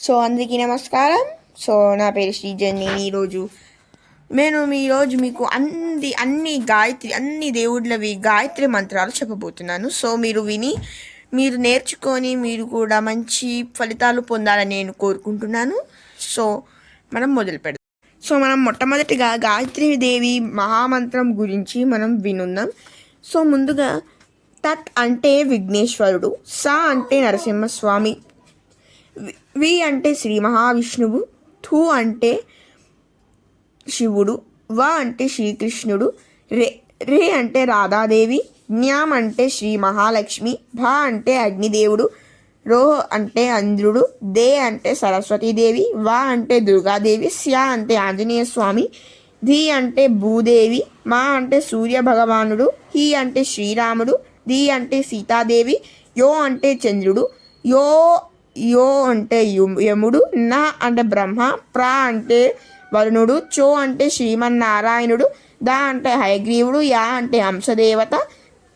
So అందరికీ నమస్కారం. So నా పేరు శ్రీజన్ నేను ఈరోజు నేను ఈరోజు మీకు అన్ని అన్ని గాయత్రి అన్ని దేవుళ్ళవి గాయత్రి మంత్రాలు చెప్పబోతున్నాను. సో మీరు విని మీరు నేర్చుకొని మీరు కూడా మంచి ఫలితాలు పొందాలని నేను కోరుకుంటున్నాను. సో మనం మొదలు పెడదాం. సో మనం మొట్టమొదటిగా గాయత్రి దేవి మహామంత్రం గురించి మనం వినుందాం సో ముందుగా తత్ అంటే విఘ్నేశ్వరుడు సా అంటే నరసింహస్వామి వి- అంటే శ్రీ మహావిష్ణువు థు అంటే శివుడు వ అంటే శ్రీకృష్ణుడు రే రే అంటే రాధాదేవి జ్ఞాం అంటే శ్రీ మహాలక్ష్మి భ అంటే అగ్నిదేవుడు రో అంటే అంధ్రుడు దే అంటే సరస్వతీదేవి వా అంటే దుర్గాదేవి స్య అంటే ఆంజనేయ స్వామి ధి అంటే భూదేవి మా అంటే సూర్య భగవానుడు హి అంటే శ్రీరాముడు ది అంటే సీతాదేవి యో అంటే చంద్రుడు యో యో అంటే యముడు నా అంటే బ్రహ్మ ప్ర అంటే వరుణుడు చో అంటే శ్రీమన్నారాయణుడు ద అంటే హయగ్రీవుడు యా అంటే హంసదేవత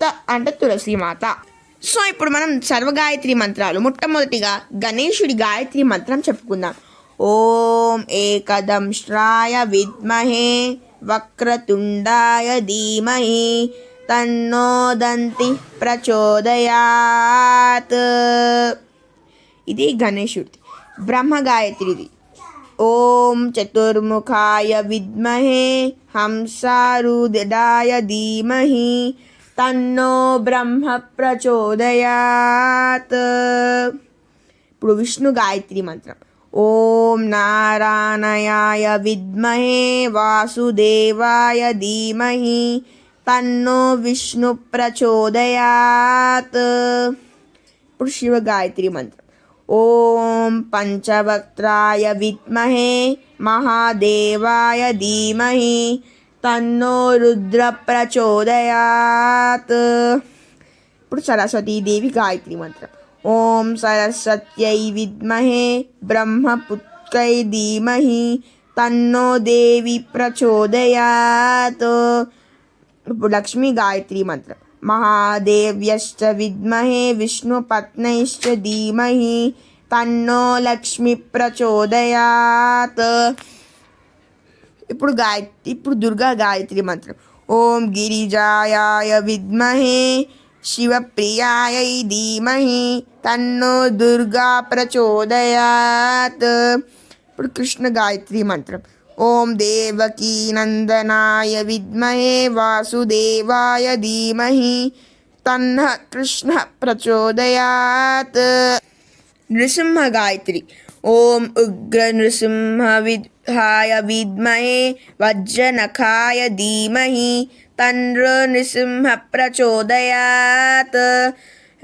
త అంటే తులసీమాత. సో ఇప్పుడు మనం సర్వగాయత్రి మంత్రాలు మొట్టమొదటిగా గణేశుడి గాయత్రి మంత్రం చెప్పుకుందాం. ఓం ఏకదంశ్రాయ విద్మహే వక్రతుండాయ ధీమహి తన్నోదంతి ప్రచోదయాత్. ఇది గణేశుడిది బ్రహ్మ గాయత్రిది ఓం చతుర్ముఖాయ విద్మహే హంసారుదాయ ధీమహి తన్నో బ్రహ్మ ప్రచోదయాత్ ఇప్పుడు విష్ణు గాయత్రి మంత్రం ఓం నారాయణాయ విద్మహే వాసుదేవాయ ధీమహి తన్నో విష్ణు ప్రచోదయాత్ ఇప్పుడు శివ గాయత్రి మంత్రం ఓం పంచవక్త్రాయ విద్మహే మహాదేవాయ ధీమహి తన్నో రుద్ర ప్రచోదయాత్ ఇప్పుడు సరస్వతీదేవి గాయత్రి మంత్రం ఓం సరస్వత్యై విద్మహే బ్రహ్మపుత్రై ధీమహి తన్నో దేవి ప్రచోదయాత్ ఇప్పుడు లక్ష్మీ గాయత్రి మంత్రం మహాదేవ్యశ్చ విద్మహే విష్ణుపత్నైశ్చ ధీమహి తన్నో లక్ష్మి ప్రచోదయాత్ ఇప్పుడు గాయత్రి ఇప్పుడు దుర్గా గాయత్రి మంత్రం ఓం గిరిజాయాయ విద్మహే శివప్రియాయై ధీమహి తన్నో దుర్గా ప్రచోదయాత్ ఇప్పుడు కృష్ణ గాయత్రి మంత్రం ఓం దేవకీనందనాయ విద్మహే వాసుదేవాయ ధీమహి తన్న కృష్ణ ప్రచోదయాత్. నృసింహ గాయత్రి. ఓం ఉగ్ర నృసింహ విద్హాయ విద్మహే వజ్రనఖాయ ధీమహి తన్ర నృసింహ ప్రచోదయాత్.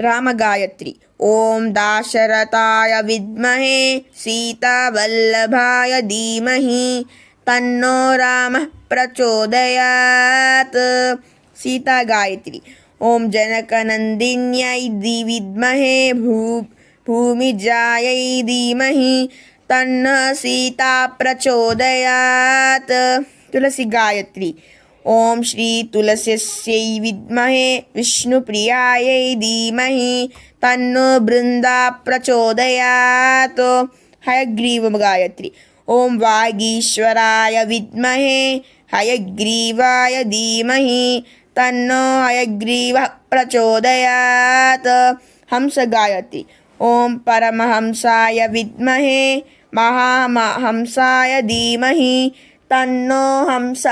रामगायत्री। ओम दाशरथाय विद्महे, सीतावल्लभाय धीमहि, तन्नो राम प्रचोदयात्। सीता गायत्री ॐ जनकनन्दिन्यै विद्महे, भू, भूमिजायै धीमहि, तन्न सीता प्रचोदयात्। तुलसी गायत्री ओम श्री तुलस्यै विद्महे विष्णुप्रियायै धीमहि तन्नो बृन्दा प्रचोदयात्। हयग्रीव गायत्री ओम वागीश्वराय विद्महे, हयग्रीवाय धीमहि, तन्नो हयग्रीव प्रचोदयात्। हंस गायत्री ओम परमहंसाय विद्महे, महामहंसाय धीमहि तन्नो हंस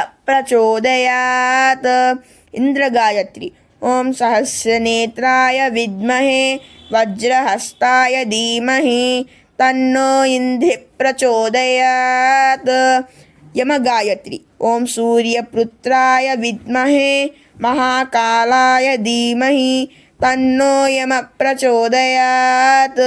गायत्री ओम सहस्र नेत्राय विद्महे, वज्रहस्ताय धीमहि, तन्नो इंद्रि प्रचोदयात। यम गायत्री ओम सूर्य पुत्राय विद्महे, महाकालाय धीमहि, तन्नो यम प्रचोदयात।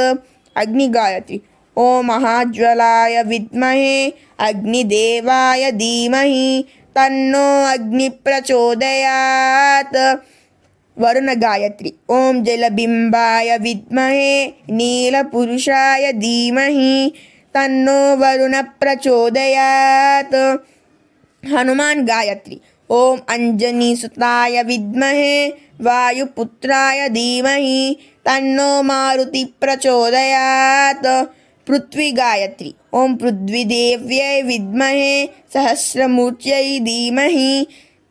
अग्नि गायत्री ఓ మహాజ్వలాయ విద్మహే అగ్నిదేవాయ ధీమహి తన్నో అగ్ని ప్రచోదయాత్ వరుణ గాయత్రి ఓం జలబింబాయ విద్మహే నీలపురుషాయ ధీమహి తన్నో వరుణ ప్రచోదయాత్. హనుమాన్ గాయత్రి ఓం అంజనీసుతాయ విద్మహే వాయుపుత్రాయ ధీమహి తన్నో మారుతి ప్రచోదయాత్. पृथ्वी गायत्री ओम पृथ्वीदेव्यै विद्महे सहस्रमूर्त धीमह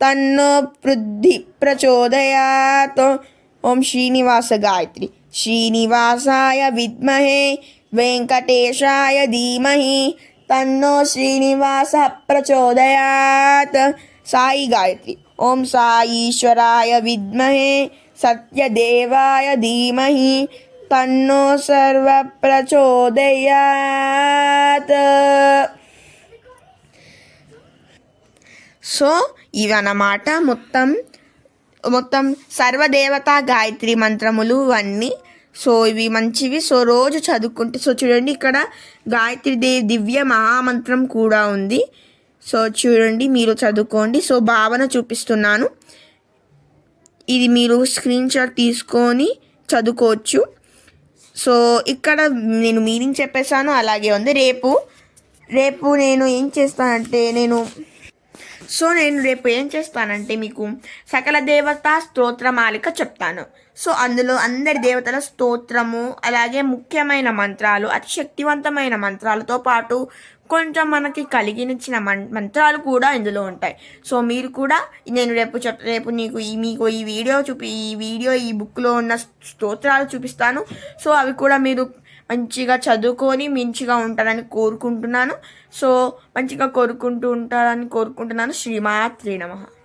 तन्नो पृथ्वी प्रचोदयात्। ओम श्रीनिवास गायत्री श्रीनिवासा विद्महे वेंकटेशा धीमह तन्नो श्रीनिवास प्रचोदयात। साई गायत्री। ओम साईश्वराय विद्महे सत्यदेवाय धीमहि తన్నో సర్వ ప్రచోదయాత్ సో ఇవన్నమాట మొత్తం మొత్తం సర్వదేవతా గాయత్రి మంత్రములు అన్నీ. సో ఇవి మంచివి. సో రోజు చదువుకుంటే సో చూడండి ఇక్కడ గాయత్రి దేవి దివ్య మహామంత్రం కూడా ఉంది. సో చూడండి మీరు చదువుకోండి. సో భావన చూపిస్తున్నాను. ఇది మీరు స్క్రీన్ షాట్ తీసుకొని చదువుకోవచ్చు. సో ఇక్కడ నేను మీనింగ్ చెప్పేశాను అలాగే ఉంది. రేపు రేపు నేను ఏం చేస్తానంటే నేను సో నేను రేపు ఏం చేస్తానంటే మీకు సకల దేవతా స్తోత్రమాలిక చెప్తాను. సో అందులో అందరి దేవతల స్తోత్రము అలాగే ముఖ్యమైన మంత్రాలు అతి శక్తివంతమైన మంత్రాలతో పాటు కొంచెం మనకి కలిగినిచ్చిన మం మంత్రాలు కూడా ఇందులో ఉంటాయి. సో మీరు కూడా నేను రేపు చెప్ రేపు నీకు ఈ మీకు ఈ వీడియో చూపి ఈ వీడియో ఈ బుక్లో ఉన్న స్తోత్రాలు చూపిస్తాను. సో అవి కూడా మీరు మంచిగా చదువుకొని మంచిగా ఉంటారని కోరుకుంటున్నాను. సో మంచిగా కోరుకుంటూ ఉంటారని కోరుకుంటున్నాను. శ్రీమాత్రి నమః.